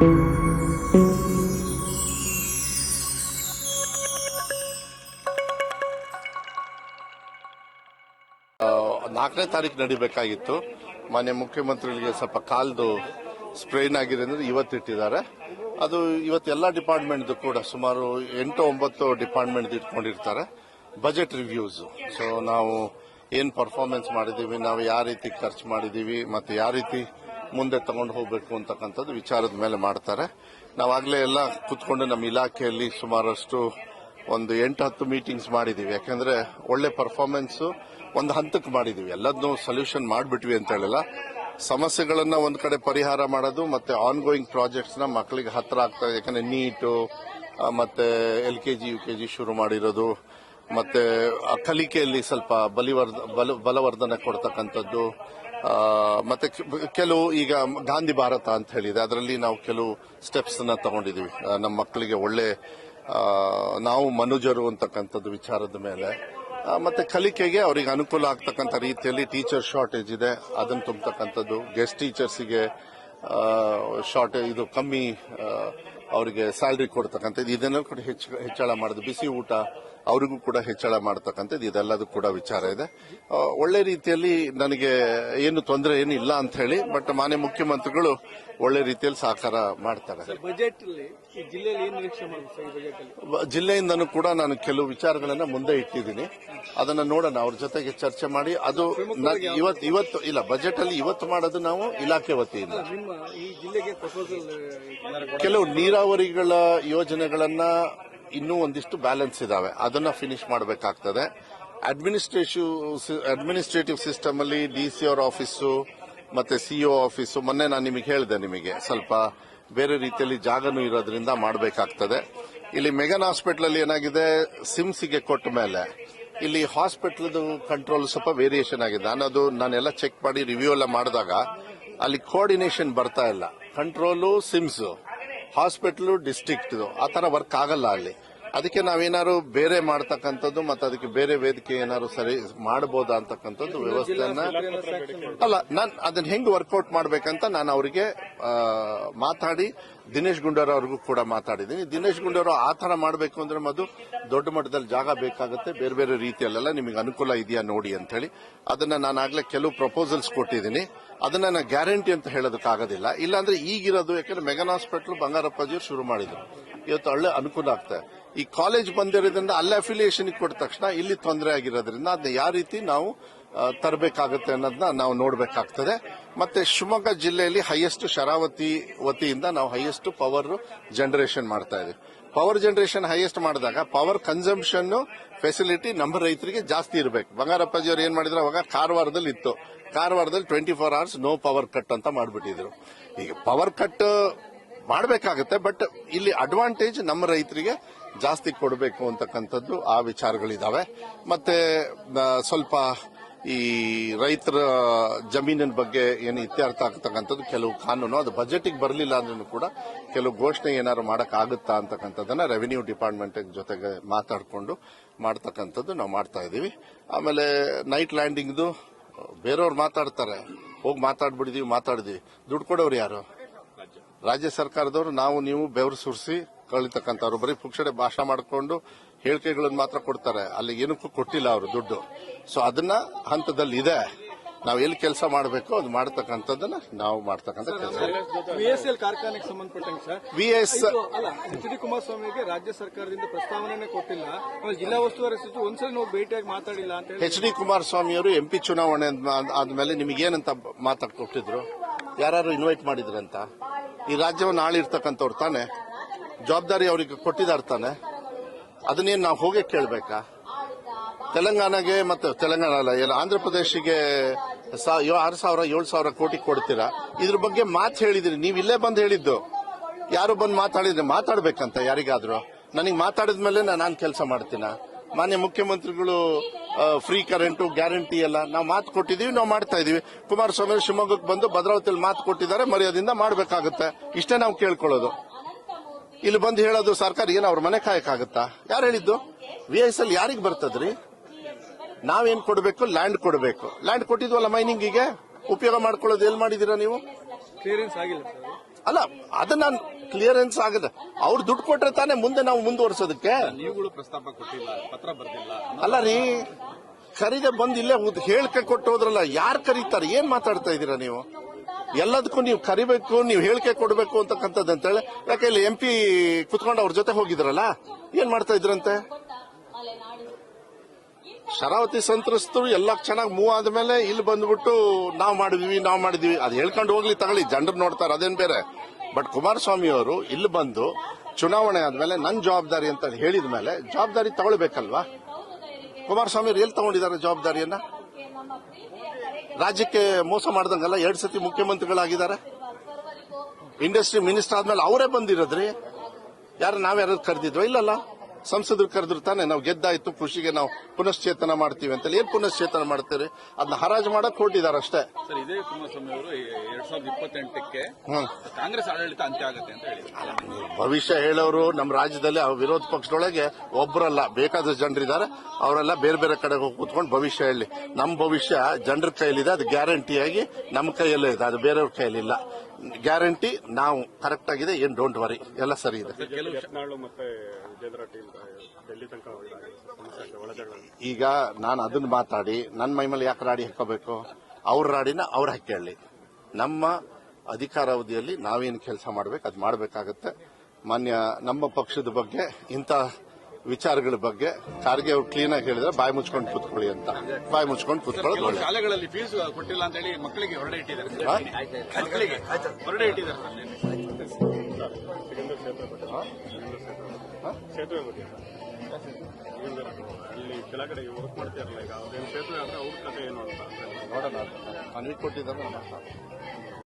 ನಾಲ್ಕನೇ ತಾರೀಕು ನಡಿಬೇಕಾಗಿತ್ತು. ಮಾನ್ಯ ಮುಖ್ಯಮಂತ್ರಿಗಳಿಗೆ ಸ್ವಲ್ಪ ಕಾಲ್ದು ಸ್ಪ್ರೇನ್ ಆಗಿದೆ ಅಂದ್ರೆ ಇವತ್ತಿಟ್ಟಿದ್ದಾರೆ ಅದು ಇವತ್ತು ಎಲ್ಲ ಡಿಪಾರ್ಟ್ಮೆಂಟ್ದು ಕೂಡ ಸುಮಾರು ಎಂಟು ಒಂಬತ್ತು ಡಿಪಾರ್ಟ್ಮೆಂಟ್ ಇಟ್ಕೊಂಡಿರ್ತಾರೆ. ಬಜೆಟ್ ರಿವ್ಯೂಸ್ ಸೊ ನಾವು ಏನು ಪರ್ಫಾರ್ಮೆನ್ಸ್ ಮಾಡಿದ್ದೀವಿ, ನಾವು ಯಾವ ರೀತಿ ಖರ್ಚು ಮಾಡಿದ್ದೀವಿ, ಮತ್ತು ಯಾವ ರೀತಿ ಮುಂದೆ ತಗೊಂಡು ಹೋಗಬೇಕು ಅಂತಕ್ಕಂಥದ್ದು ವಿಚಾರದ ಮೇಲೆ ಮಾಡ್ತಾರೆ. ನಾವಾಗಲೇ ಎಲ್ಲ ಕೂತ್ಕೊಂಡು ನಮ್ಮ ಇಲಾಖೆಯಲ್ಲಿ ಸುಮಾರಷ್ಟು ಒಂದು ಎಂಟು ಹತ್ತು ಮೀಟಿಂಗ್ಸ್ ಮಾಡಿದ್ದೀವಿ ಯಾಕಂದ್ರೆ ಒಳ್ಳೆ ಪರ್ಫಾರ್ಮೆನ್ಸು ಒಂದು ಹಂತಕ್ಕೆ ಮಾಡಿದ್ದೀವಿ ಎಲ್ಲದನ್ನೂ ಸೊಲ್ಯೂಷನ್ ಮಾಡಿಬಿಟ್ವಿ ಅಂತ ಹೇಳಿಲ್ಲ. ಸಮಸ್ಯೆಗಳನ್ನ ಒಂದ್ ಕಡೆ ಪರಿಹಾರ ಮಾಡೋದು ಮತ್ತೆ ಆನ್ ಗೋಯಿಂಗ್ ಪ್ರಾಜೆಕ್ಟ್ಸ್ನ ಮಕ್ಕಳಿಗೆ ಹತ್ರ ಆಗ್ತಾ ಇದೆ. ಯಾಕಂದ್ರೆ ನೀಟು ಮತ್ತೆ L K G U K G ಶುರು ಮಾಡಿರೋದು. ಮತ್ತೆ ಕಲಿಕೆಯಲ್ಲಿ ಸ್ವಲ್ಪ ಬಲಿವರ್ಧ, ಬಲ- ಬಲವರ್ಧನೆ ಕೊಡ್ತಕ್ಕಂಥದ್ದು. ಮತ್ತೆ ಕೆಲವು ಈಗ ಗಾಂಧಿ ಭಾರತ ಅಂತ ಹೇಳಿದೆ ಅದರಲ್ಲಿ ನಾವು ಕೆಲವು ಸ್ಟೆಪ್ಸ್ನ ತಗೊಂಡಿದೀವಿ ನಮ್ಮ ಮಕ್ಕಳಿಗೆ ಒಳ್ಳೆ ನಾವು ಮನುಜರು ಅಂತಕ್ಕಂಥದ್ದು ವಿಚಾರದ ಮೇಲೆ. ಮತ್ತೆ ಕಲಿಕೆಗೆ ಅವರಿಗೆ ಅನುಕೂಲ ಆಗ್ತಕ್ಕಂಥ ರೀತಿಯಲ್ಲಿ ಟೀಚರ್ ಶಾರ್ಟೇಜ್ ಇದೆ. ಅದನ್ನು ತುಂಬತಕ್ಕಂಥದ್ದು ಗೆಸ್ಟ್ ಟೀಚರ್ಸಿಗೆ ಶಾರ್ಟೇಜ್ ಇದು ಕಮ್ಮಿ ಅವರಿಗೆ ಸ್ಯಾಲ್ರಿ ಕೊಡ್ತಕ್ಕಂಥದ್ದು. ಇದನ್ನೆಲ್ಲ ಕೂಡ ಹೆಚ್ಚು, ಹೆಚ್ಚಳ ಮಾಡೋದು ಬಿಸಿ ಊಟ ಅವರಿಗೂ ಕೂಡ ಹೆಚ್ಚಳ ಮಾಡತಕ್ಕಂಥದ್ದು ಇದೆಲ್ಲದೂ ಕೂಡ ವಿಚಾರ ಇದೆ. ಒಳ್ಳೆ ರೀತಿಯಲ್ಲಿ ನನಗೆ ಏನು ತೊಂದರೆ ಏನು ಇಲ್ಲ ಅಂತ ಹೇಳಿ ಬಟ್ ಮಾನ್ಯ ಮುಖ್ಯಮಂತ್ರಿಗಳು ಒಳ್ಳೆ ರೀತಿಯಲ್ಲಿ ಸಹಕಾರ ಮಾಡ್ತಾರೆ. ಜಿಲ್ಲೆಯಿಂದನೂ ಕೂಡ ನಾನು ಕೆಲವು ವಿಚಾರಗಳನ್ನ ಮುಂದೆ ಇಟ್ಟಿದ್ದೀನಿ. ಅದನ್ನ ನೋಡೋಣ ಅವ್ರ ಜೊತೆಗೆ ಚರ್ಚೆ ಮಾಡಿ. ಅದು ಇವತ್ತು ಇವತ್ತು ಇಲ್ಲ ಬಜೆಟ್ ಅಲ್ಲಿ ಇವತ್ತು ಮಾಡೋದು ನಾವು ಇಲಾಖೆ ವತಿಯಿಂದ. ಕೆಲವು ನೀರಾವರಿಗಳ ಯೋಜನೆಗಳನ್ನ ಇನ್ನೂ ಒಂದಿಷ್ಟು ಬ್ಯಾಲೆನ್ಸ್ ಇದಾವೆ. ಅದನ್ನ ಫಿನಿಶ್ ಮಾಡಬೇಕಾಗ್ತದೆ. ಅಡ್ಮಿನಿಸ್ಟ್ರೇಷನ್ ಅಡ್ಮಿನಿಸ್ಟ್ರೇಟಿವ್ ಸಿಸ್ಟಮ್ ಅಲ್ಲಿ ಡಿಸಿ ಆರ್ ಆಫೀಸು ಮತ್ತೆ ಸಿಇಒ ಆಫೀಸು ಮೊನ್ನೆ ನಾನು ನಿಮಗೆ ಹೇಳಿದೆ ನಿಮಗೆ, ಸ್ವಲ್ಪ ಬೇರೆ ರೀತಿಯಲ್ಲಿ ಜಾಗನೂ ಇರೋದ್ರಿಂದ ಮಾಡಬೇಕಾಗ್ತದೆ. ಇಲ್ಲಿ ಮೆಗನ್ ಹಾಸ್ಪಿಟಲ್ ಅಲ್ಲಿ ಏನಾಗಿದೆ ಸಿಮ್ಸಿಗೆ ಕೊಟ್ಟ ಮೇಲೆ. ಇಲ್ಲಿ ಹಾಸ್ಪಿಟಲ್ ಕಂಟ್ರೋಲ್ ಸ್ವಲ್ಪ ವೇರಿಯೇಷನ್ ಆಗಿದೆ. ನಾನು ಅದು ನಾನೆಲ್ಲ ಚೆಕ್ ಮಾಡಿ ರಿವ್ಯೂ ಎಲ್ಲ ಮಾಡಿದಾಗ ಅಲ್ಲಿ ಕೋಆರ್ಡಿನೇಷನ್ ಬರ್ತಾ ಇಲ್ಲ. ಕಂಟ್ರೋಲು ಸಿಮ್ಸ್ ಹಾಸ್ಪಿಟಲ್ ಡಿಸ್ಟ್ರಿಕ್ಟ್ ಆ ಥರ ವರ್ಕ್ ಆಗಲ್ಲ ಅಲ್ಲಿ. ಅದಕ್ಕೆ ನಾವೇನಾದ್ರು ಬೇರೆ ಮಾಡ್ತಕ್ಕಂಥದ್ದು ಮತ್ತೆ ಅದಕ್ಕೆ ಬೇರೆ ವೇದಿಕೆ ಏನಾದ್ರು ಸರಿ ಮಾಡಬಹುದಾ ಅಂತಕ್ಕಂಥದ್ದು ವ್ಯವಸ್ಥೆಯನ್ನ ಅಲ್ಲ, ನಾನು ಅದನ್ನ ಹೆಂಗ್ ವರ್ಕೌಟ್ ಮಾಡ್ಬೇಕಂತ ನಾನು ಅವರಿಗೆ ಮಾತಾಡಿ, ದಿನೇಶ್ ಗುಂಡೂರಾವ್ ಅವ್ರಿಗೂ ಕೂಡ ಮಾತಾಡಿದ್ದೀನಿ. ದಿನೇಶ್ ಗುಂಡೂರಾವ್ ಆ ಥರ ಮಾಡಬೇಕು ಅಂದ್ರೆ ಮದು ದೊಡ್ಡ ಮಟ್ಟದಲ್ಲಿ ಜಾಗ ಬೇಕಾಗುತ್ತೆ. ಬೇರೆ ಬೇರೆ ರೀತಿಯಲ್ಲೆಲ್ಲ ನಿಮಗೆ ಅನುಕೂಲ ಇದೆಯಾ ನೋಡಿ ಅಂತ ಹೇಳಿ ಅದನ್ನ ನಾನು ಆಗಲೇ ಕೆಲವು ಪ್ರಪೋಸಲ್ಸ್ ಕೊಟ್ಟಿದ್ದೀನಿ. ಅದನ್ನ ನಾನು ಗ್ಯಾರಂಟಿ ಅಂತ ಹೇಳೋದಕ್ಕಾಗೋದಿಲ್ಲ. ಇಲ್ಲಾಂದ್ರೆ ಈಗಿರೋದು ಯಾಕಂದ್ರೆ ಮೆಗನ್ ಹಾಸ್ಪಿಟಲ್ ಬಂಗಾರಪ್ಪಾಜಿಯವರು ಶುರು ಮಾಡಿದ್ರು. ಇವತ್ತು ಒಳ್ಳೆ ಅನುಕೂಲ ಆಗ್ತದೆ ಈ ಕಾಲೇಜ್ ಬಂದಿರೋದ್ರಿಂದ ಅಲ್ಲಿ ಅಫಿಲಿಯೇಷನ್ ಕೊಟ್ಟ ತಕ್ಷಣ ಇಲ್ಲಿ ತೊಂದರೆ ಆಗಿರೋದ್ರಿಂದ ಅದನ್ನ ಯಾವ ರೀತಿ ನಾವು ತರಬೇಕಾಗುತ್ತೆ ಅನ್ನೋದನ್ನ ನಾವು ನೋಡಬೇಕಾಗ್ತದೆ. ಮತ್ತೆ ಶಿವಮೊಗ್ಗ ಜಿಲ್ಲೆಯಲ್ಲಿ ಹೈಯೆಸ್ಟ್ ಶರಾವತಿ ವತಿಯಿಂದ ನಾವು ಹೈಯೆಸ್ಟ್ ಪವರ್ ಜನರೇಷನ್ ಮಾಡ್ತಾ ಇದೀವಿ ಪವರ್ ಜನರೇಷನ್ ಹೈಯೆಸ್ಟ್ ಮಾಡಿದಾಗ ಪವರ್ ಕನ್ಸಂಪ್ಷನ್ ಫೆಸಿಲಿಟಿ ನಮ್ಮ ರೈತರಿಗೆ ಜಾಸ್ತಿ ಇರಬೇಕು. ಬಂಗಾರಪ್ಪಾಜಿ ಅವರು ಏನ್ ಮಾಡಿದ್ರು ಅವಾಗ ಕಾರವಾರದಲ್ಲಿ ಇತ್ತು. ಕಾರವಾರದಲ್ಲಿ twenty four hours no power cut ಅಂತ ಮಾಡ್ಬಿಟ್ಟಿದ್ರು. ಈಗ ಪವರ್ ಕಟ್ ಮಾಡಬೇಕಾಗುತ್ತೆ ಬಟ್ ಇಲ್ಲಿ ಅಡ್ವಾಂಟೇಜ್ ನಮ್ಮ ರೈತರಿಗೆ ಜಾಸ್ತಿ ಕೊಡಬೇಕು ಅಂತಕ್ಕಂಥದ್ದು ಆ ವಿಚಾರಗಳಿದಾವೆ. ಮತ್ತೆ ಸ್ವಲ್ಪ ಈ ರೈತರ ಜಮೀನಿನ ಬಗ್ಗೆ ಏನು ಇತ್ಯರ್ಥ ಆಗ್ತಕ್ಕಂಥದ್ದು, ಕೆಲವು ಕಾನೂನು, ಅದು ಬಜೆಟಿಗೆ ಬರಲಿಲ್ಲ ಅಂದ್ರೂ ಕೂಡ ಕೆಲವು ಘೋಷಣೆ ಏನಾದ್ರು ಮಾಡೋಕ್ಕಾಗುತ್ತಾ ಅಂತಕ್ಕಂಥದ್ದನ್ನ ರೆವಿನ್ಯೂ ಡಿಪಾರ್ಟ್ಮೆಂಟ್ ಜೊತೆಗೆ ಮಾತಾಡಿಕೊಂಡು ಮಾಡ್ತಕ್ಕಂಥದ್ದು ನಾವು ಮಾಡ್ತಾ ಇದ್ದೀವಿ. ಆಮೇಲೆ ನೈಟ್ ಲ್ಯಾಂಡಿಂಗ್ದು ಬೇರೆಯವ್ರು ಮಾತಾಡ್ತಾರೆ. ಹೋಗಿ ಮಾತಾಡ್ಬಿಡಿದೀವಿ, ಮಾತಾಡಿದ್ವಿ. ದುಡ್ಡು ಕೊಡೋರು ಯಾರು? ರಾಜ್ಯ ಸರ್ಕಾರದವರು ನಾವು ನೀವು ಬೆವರು ಸುರಿಸಿ ಕಳಿತಕ್ಕಂಥವ್ರು. ಬರೀ ಪುಕ್ಷಡೆ ಭಾಷಣ ಮಾಡಿಕೊಂಡು ಹೇಳಿಕೆಗಳನ್ನು ಮಾತ್ರ ಕೊಡ್ತಾರೆ. ಅಲ್ಲಿ ಏನಕ್ಕೂ ಕೊಟ್ಟಿಲ್ಲ ಅವರು ದುಡ್ಡು. ಸೊ ಅದನ್ನ ಹಂತದಲ್ಲಿ ಇದೆ. ನಾವು ಎಲ್ಲಿ ಕೆಲಸ ಮಾಡಬೇಕು ಅದು ಮಾಡತಕ್ಕಂಥದ್ದನ್ನ ನಾವು ಮಾಡ್ತಕ್ಕಂಥ ಕೆಲಸ. ಕಾರ್ಖಾನೆಗೆ ಸಂಬಂಧಪಟ್ಟಂಗೆ ಸರ್. ವಿ ಎಸ್ ಇದು ಅಲ್ಲ ಎಚ್ ಡಿ ಕುಮಾರಸ್ವಾಮಿಗೆ ರಾಜ್ಯ ಸರ್ಕಾರದಿಂದ ಪ್ರಸ್ತಾವನೆ ಕೊಟ್ಟಿಲ್ಲ. ಜಿಲ್ಲಾ ಉಸ್ತುವಾರಿ ಸಚಿವ ಒಂದ್ಸಲ ನಾವು ಭೇಟಿಯಾಗಿ ಮಾತಾಡಿಲ್ಲ ಅಂತ ಎಚ್ ಡಿ ಕುಮಾರಸ್ವಾಮಿ ಅವರು ಎಂಪಿ ಚುನಾವಣೆ ಆದ್- ಆದ್ಮೇಲೆ ನಿಮಗೇನಂತ ಮಾತಾಡ್ ಕೊಟ್ಟಿದ್ರು? ಯಾರು ಇನ್ವೈಟ್ ಮಾಡಿದ್ರಂತ? ಈ ರಾಜ್ಯವನ್ನು ಆಳಿರ್ತಕ್ಕಂಥವ್ರು ತಾನೆ, ಜವಾಬ್ದಾರಿ ಅವರಿಗೆ ಕೊಟ್ಟಿದ್ದಾರೆ ತಾನೆ, ಅದನ್ನೇನು ನಾವು ಹೋಗಿ ಕೇಳಬೇಕಾ? ತೆಲಂಗಾಣಗೆ ಮತ್ತೆ ತೆಲಂಗಾಣ ಅಲ್ಲ ಏನು ಆಂಧ್ರ ಪ್ರದೇಶಿಗೆ ಆರು ಸಾವಿರ, ಏಳು ಸಾವಿರ ಕೋಟಿ ಕೊಡ್ತೀರಾ? ಇದ್ರ ಬಗ್ಗೆ ಮಾತು ಹೇಳಿದ್ರಿ, ನೀವು ಇಲ್ಲೇ ಬಂದು ಹೇಳಿದ್ದು. ಯಾರು ಬಂದು ಮಾತಾಡಿದ್ರೆ ಮಾತಾಡ್ಬೇಕಂತ ಯಾರಿಗಾದ್ರು? ನನಗೆ ಮಾತಾಡಿದ ಮೇಲೆ ನಾನು ಕೆಲಸ ಮಾಡ್ತೀನ? ಮಾನ್ಯ ಮುಖ್ಯಮಂತ್ರಿಗಳು ಫ್ರೀ ಕರೆಂಟು ಗ್ಯಾರಂಟಿ ಎಲ್ಲ ನಾವು ಮಾತು ಕೊಟ್ಟಿದೀವಿ ನಾವು ಮಾಡ್ತಾ ಇದೀವಿ ಕುಮಾರಸ್ವಾಮಿ ಶಿವಮೊಗ್ಗಕ್ಕೆ ಬಂದು ಭದ್ರಾವತಿಯಲ್ಲಿ ಮಾತು ಕೊಟ್ಟಿದ್ದಾರೆ ಮರ್ಯಾದಿಂದ ಮಾಡಬೇಕಾಗುತ್ತೆ. ಇಷ್ಟೇ ನಾವು ಕೇಳ್ಕೊಳ್ಳೋದು. ಇಲ್ಲಿ ಬಂದು ಹೇಳೋದು ಸರ್ಕಾರ ಏನು ಅವ್ರ ಮನೆ ಕಾಯಕ್ಕಾಗುತ್ತಾ? ಯಾರು ಹೇಳಿದ್ದು? ವಿ ಎಸ್ ಎಲ್ ಯಾರಿಗೆ ಬರ್ತದ್ರಿ? ನಾವೇನ್ ಕೊಡಬೇಕು? ಲ್ಯಾಂಡ್ ಕೊಡಬೇಕು. ಲ್ಯಾಂಡ್ ಕೊಟ್ಟಿದ್ವಲ್ಲ ಮೈನಿಂಗಿಗೆ ಉಪಯೋಗ ಮಾಡ್ಕೊಳ್ಳೋದು ಎಲ್ಲಿ ಮಾಡಿದೀರಾ ನೀವು? ಕ್ಲಿಯರೆನ್ಸ್ ಆಗಿಲ್ಲ ಅಲ್ಲ ಅದನ್ನ ಕ್ಲಿಯರೆನ್ಸ್ ಆಗದೆ. ಅವ್ರು ದುಡ್ಡು ಕೊಟ್ರೆ ತಾನೇ ಮುಂದೆ ನಾವು ಮುಂದುವರ್ಸೋದಕ್ಕೆ. ನೀವುಗಳು ಪ್ರಸ್ತಾಪ ಕೊಟ್ಟಿಲ್ಲ ಪತ್ರ ಬರ್ದಿಲ್ಲ ಅಲ್ಲ ರೀ ಕರೀದೆ ಬಂದು ಇಲ್ಲೇ ಹೇಳಿಕೆ ಕೊಟ್ಟು ಹೋದ್ರಲ್ಲ ಯಾರು ಕರೀತಾರೆ? ಏನ್ ಮಾತಾಡ್ತಾ ಇದ್ದೀರಾ ನೀವು? ಎಲ್ಲದಕ್ಕೂ ನೀವು ಕರಿಬೇಕು ನೀವು ಹೇಳಿಕೆ ಕೊಡಬೇಕು ಅಂತಕ್ಕಂಥದ್ದು ಅಂತೇಳಿ ಯಾಕೆ ಇಲ್ಲಿ ಎಂ ಪಿ ಕುತ್ಕೊಂಡು ಅವ್ರ ಜೊತೆ ಹೋಗಿದ್ರಲ್ಲ? ಏನ್ ಮಾಡ್ತಾ ಇದ್ರಂತೆ? ಶರಾವತಿ ಸಂತ್ರಸ್ತರು ಎಲ್ಲ ಚೆನ್ನಾಗಿ ಮೂವ್ ಆದ್ಮೇಲೆ ಇಲ್ಲಿ ಬಂದ್ಬಿಟ್ಟು ನಾವು ಮಾಡಿದ್ವಿ ನಾವು ಮಾಡಿದ್ವಿ. ಅದು ಹೇಳ್ಕೊಂಡು ಹೋಗ್ಲಿ ತಗೊಳ್ಳಿ ಜನರು ನೋಡ್ತಾರೆ ಅದೇನ್ ಬೇರೆ. ಬಟ್ ಕುಮಾರಸ್ವಾಮಿ ಅವರು ಇಲ್ಲಿ ಬಂದು ಚುನಾವಣೆ ಆದ್ಮೇಲೆ ನನ್ನ ಜವಾಬ್ದಾರಿ ಅಂತ ಹೇಳಿದ ಮೇಲೆ ಜವಾಬ್ದಾರಿ ತಗೊಳ್ಬೇಕಲ್ವಾ? ಕುಮಾರಸ್ವಾಮಿ ಅವ್ರು ಎಲ್ಲಿ ತಗೊಂಡಿದ್ದಾರೆ ಜವಾಬ್ದಾರಿಯನ್ನ? ರಾಜ್ಯಕ್ಕೆ ಮೋಸ ಮಾಡ್ದಂಗಲ್ಲ ಎರಡು ಸತಿ ಮುಖ್ಯಮಂತ್ರಿಗಳಾಗಿದ್ದಾರೆ. ಇಂಡಸ್ಟ್ರಿ ಮಿನಿಸ್ಟರ್ ಆದ್ಮೇಲೆ ಅವರೇ ಬಂದಿರೋದ್ರಿ? ಯಾರು ನಾವ್ಯಾರು ಕರೆದಿದ್ವ? ಇಲ್ಲಲ್ಲ? ಸಂಸದರು ಕರೆದ್ರು ತಾನೆ ನಾವು ಗೆದ್ದಾಯ್ತು ಕೃಷಿಗೆ ನಾವು ಪುನಶ್ಚೇತನ ಮಾಡ್ತೀವಿ ಅಂತ ಏನ್ ಪುನಶ್ಚೇತನ ಮಾಡ್ತೀರಿ? ಅದನ್ನ ಹರಾಜು ಮಾಡಕ್ ಹೊರಟಿದ್ದಾರೆ ಅಷ್ಟೇ ಸರ್ ಇದೇ ಕುಮಾರಸ್ವಾಮಿ ಅವರು ಎರಡ್ ಸಾವಿರದ ಇಪ್ಪತ್ತೆಂಟಕ್ಕೆ ಕಾಂಗ್ರೆಸ್ ಆಡಳಿತ ಅಂತ್ಯ ಆಗುತ್ತೆ ಅಂತ ಹೇಳಿ ಭವಿಷ್ಯ ಹೇಳೋರು ನಮ್ಮ ರಾಜ್ಯದಲ್ಲಿ ಆ ವಿರೋಧ ಪಕ್ಷದೊಳಗೆ ಒಬ್ಬರಲ್ಲ ಬೇಕಾದಷ್ಟು ಜನರಿದ್ದಾರೆ. ಅವರೆಲ್ಲ ಬೇರೆ ಬೇರೆ ಕಡೆ ಹೋಗಿ ಕೂತ್ಕೊಂಡು ಭವಿಷ್ಯ ಹೇಳಿ. ನಮ್ಮ ಭವಿಷ್ಯ ಜನರ ಕೈಯಲ್ಲಿದೆ ಅದು ಗ್ಯಾರಂಟಿಯಾಗಿ ನಮ್ಮ ಕೈಯಲ್ಲೇ ಇದೆ ಅದು ಬೇರೆಯವ್ರ ಕೈಯಲ್ಲಿಲ್ಲ. ಗ್ಯಾರಂಟಿ ನಾವು ಕರೆಕ್ಟ್ ಆಗಿದೆ ಏನ್ ಡೋಂಟ್ ವರಿ ಎಲ್ಲ ಸರಿ ಇದೆ. ಈಗ ನಾನು ಅದನ್ನ ಮಾತಾಡಿ ನನ್ನ ಮೈಮೇಲೆ ಯಾಕೆ ರಾಡಿ ಹಾಕೋಬೇಕು? ಅವ್ರ ರಾಡಿನ ಅವ್ರು ಹಾಕಿ ನಮ್ಮ ಅಧಿಕಾರಾವಧಿಯಲ್ಲಿ ನಾವೇನು ಕೆಲಸ ಮಾಡಬೇಕು ಅದು ಮಾಡಬೇಕಾಗತ್ತೆ. ಮಾನ್ಯ ನಮ್ಮ ಪಕ್ಷದ ಬಗ್ಗೆ ಇಂಥ ವಿಚಾರಗಳ ಬಗ್ಗೆ ಖಾರ್ಗೆ ಅವ್ರು ಕ್ಲೀನ್ ಆಗಿ ಹೇಳಿದ್ರೆ ಬಾಯಿ ಮುಚ್ಕೊಂಡು ಕೂತ್ಕೊಳ್ಳಿ ಅಂತ. ಬಾಯಿ ಮುಚ್ಕೊಂಡು ಕೂತ್ಕೊಳ್ಳೋದು ಒಳ್ಳೆ ಶಾಲೆಗಳಲ್ಲಿ ಫೀಸ್ ಕೊಟ್ಟಿಲ್ಲ ಅಂತ ಹೇಳಿ ಮಕ್ಕಳಿಗೆ ಹೊರಡೆ ಇಟ್ಟಿದ್ದಾರೆ. ಸೇತುವೆ ಸಿಗಂದೂರು ಸೇತುವೆ ಸೇತುವೆ ಇಲ್ಲಿ ಅಲ್ಲಿ ಕೆಲ ಕಡೆ ವರ್ಕ್ ಮಾಡ್ತಿರಲ್ಲ ಈಗ ಅವ್ರೇನು ಸೇತುವೆ ಅಂದ್ರೆ ಅವ್ರ ಕಥೆ ಏನು ಅಂತ ನೋಡೋಣ ಮನವಿ ಕೊಟ್ಟಿದ್ದಾರೆ